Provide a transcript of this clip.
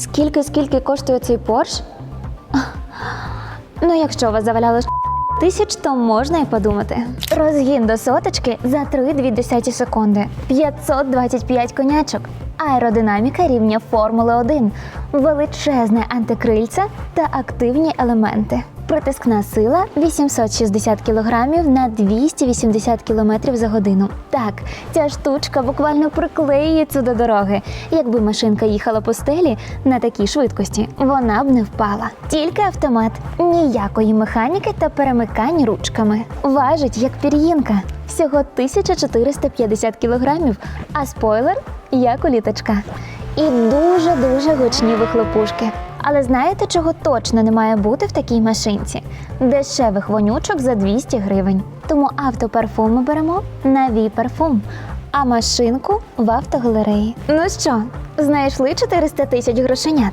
Скільки скільки коштує цей Порш? Ну, якщо вас заваляло тисяч, то можна і подумати. Розгін до соточки за 3,2 секунди, 525 конячок, аеродинаміка рівня Формули 1, величезне антикрильце та активні елементи. Притискна сила 860 кг на 280 км за годину. Так, ця штучка буквально приклеюється до дороги. Якби машинка їхала по стелі на такій швидкості, вона б не впала. Тільки автомат, ніякої механіки та перемикань ручками. Важить як пір'їнка. Всього 1450 кг, а спойлер як у літачка. І дуже-дуже гучні вихлопушки. Але знаєте, чого точно не має бути в такій машинці? Дешевих вонючок за 200 гривень. Тому автоперфуми беремо на Ві парфум, а машинку в автогалереї. Ну що, знайшли 400 тисяч грошенят?